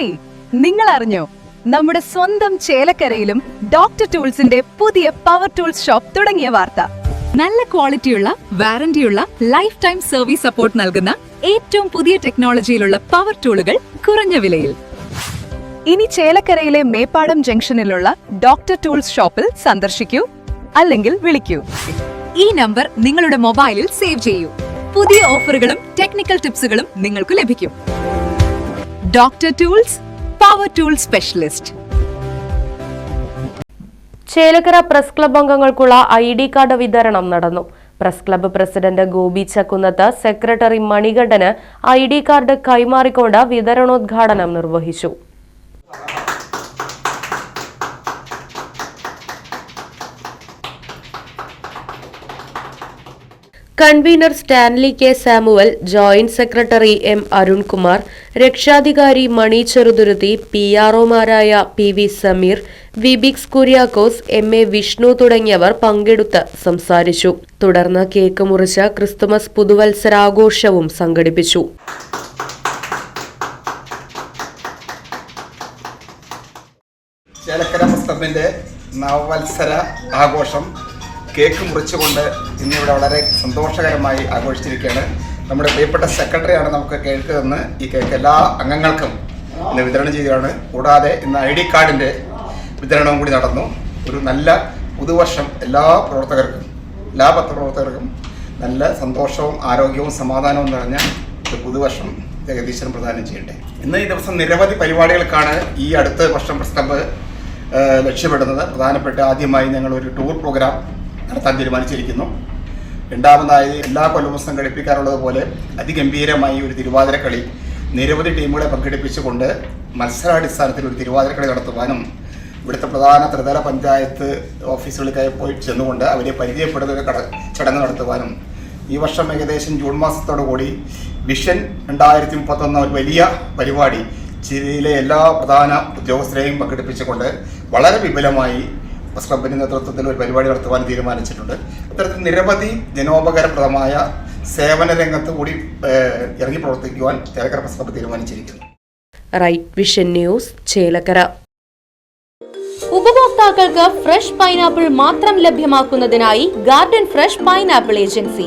Hey നിങ്ങൾ അറിഞ്ഞോ നമ്മുടെ സ്വന്തം ചേലക്കരയിലും ഡോക്ടർ ടൂൾസിന്റെ പുതിയ പവർ ടൂൾസ് ഷോപ്പ് തുടങ്ങിയ വാർത്ത. നല്ല ക്വാളിറ്റിയുള്ള വാറന്റിയുള്ള ലൈഫ് ടൈം സർവീസ് സപ്പോർട്ട് നൽകുന്ന ഏറ്റവും പുതിയ ടെക്നോളജിയിലുള്ള പവർ ടൂളുകൾ കുറഞ്ഞ വിലയിൽ. ഇനി ചേലക്കരയിലെ മേപ്പാടം ജംഗ്ഷനിലുള്ള ഡോക്ടർ ടൂൾസ് ഷോപ്പിൽ സന്ദർശിക്കൂ അല്ലെങ്കിൽ വിളിക്കൂ. ഈ നമ്പർ നിങ്ങളുടെ മൊബൈലിൽ സേവ് ചെയ്യൂ. പുതിയ ഓഫറുകളും ടെക്നിക്കൽ ടിപ്സുകളും നിങ്ങൾക്ക് ലഭിക്കും. Doctor tools power tool specialist Chelakkara press club അംഗങ്ങൾക്കുള്ള I D card വിതരണം നടന്നു. Press club president Gopi Chakkunnath secretary Manikandan I D card കൈമാറിക്കൊണ്ട് വിതരണോദ്ഘാടനം നിർവഹിച്ചു. Convener Stanley K Samuel joint secretary M Arunkumar രക്ഷാധികാരി Mani Cheruthuruthy P ആർഒമാരായ P V Sameer Vibix Kuriakose M A Vishnu തുടങ്ങിയവർ പങ്കെടുത്ത് സംസാരിച്ചു. തുടർന്ന് കേക്ക് മുറിച്ച് ക്രിസ്തുമസ് പുതുവത്സരാഘോഷവും സംഘടിപ്പിച്ചു. ചേലക്കര മുസ്തഫിന്റെ നവവത്സര ആഘോഷം കേക്ക് മുറിച്ചുകൊണ്ട് ഇന്നിവിടെ വളരെ സന്തോഷകരമായി ആഘോഷിച്ചിരിക്കുകയാണ്. നമ്മുടെ പ്രിയപ്പെട്ട സെക്രട്ടറിയാണ് നമുക്ക് കേക്ക് തന്ന് ഈ കേക്ക് എല്ലാ അംഗങ്ങൾക്കും ഇന്ന് വിതരണം ചെയ്യുകയാണ്. കൂടാതെ ഇന്ന് ഐ ഡി കാർഡിന്റെ വിതരണവും കൂടി നടന്നു. ഒരു നല്ല പുതുവർഷം എല്ലാ പ്രവർത്തകർക്കും എല്ലാ പത്രപ്രവർത്തകർക്കും നല്ല സന്തോഷവും ആരോഗ്യവും സമാധാനവും നിറഞ്ഞ ഒരു പുതുവർഷം ജഗദീശ്വരൻ പ്രദാനം ചെയ്യട്ടെ. ഇന്ന് ഈ ദിവസം നിരവധി പരിപാടികൾക്കാണ് ഈ അടുത്ത വർഷം പ്രസ്തബ് ലക്ഷ്യമിടുന്നത്. പ്രധാനപ്പെട്ട ആദ്യമായി ഞങ്ങൾ ഒരു ടൂർ പ്രോഗ്രാം നടത്താൻ തീരുമാനിച്ചിരിക്കുന്നു. രണ്ടാമതായി എല്ലാ കൊല്ലവും സംഘടിപ്പിക്കാറുള്ളത് പോലെ അതിഗംഭീരമായി ഒരു തിരുവാതിരക്കളി നിരവധി ടീമുകളെ പങ്കെടുപ്പിച്ചുകൊണ്ട് മത്സരാടിസ്ഥാനത്തിൽ ഒരു തിരുവാതിരക്കളി നടത്തുവാനും ഇവിടുത്തെ പ്രധാന ത്രിതല പഞ്ചായത്ത് ഓഫീസുകളിലേക്ക് പോയി ചെന്നുകൊണ്ട് അവരെ പരിചയപ്പെടുന്ന ഒരു ചടങ്ങ് നടത്തുവാനും ഈ വർഷം ഏകദേശം ജൂൺ മാസത്തോടു കൂടി വിഷൻ രണ്ടായിരത്തി മുപ്പത്തൊന്ന് ഒരു വലിയ പരിപാടി ജില്ലയിലെ എല്ലാ പ്രധാന ഉദ്യോഗസ്ഥരെയും പങ്കെടുപ്പിച്ചുകൊണ്ട് വളരെ വിപുലമായി പ്രസ് ക്ലബിന്റെ നേതൃത്വത്തിൽ ഒരു പരിപാടി നടത്തുവാൻ തീരുമാനിച്ചിട്ടുണ്ട്. അത്തരത്തിൽ നിരവധി ജനോപകാരപ്രദമായ സേവന രംഗത്ത് കൂടി ഇറങ്ങി പ്രവർത്തിക്കുവാൻ ചേലക്കര പ്രസ് ക്ലബ് തീരുമാനിച്ചിരിക്കുന്നു. Right vision news Chelakkara. ഉപഭോക്താക്കൾക്ക് ഫ്രഷ് പൈനാപ്പിൾ മാത്രം ലഭ്യമാക്കുന്നതിനായി ഗാർഡൻ ഫ്രഷ് പൈനാപ്പിൾ ഏജൻസി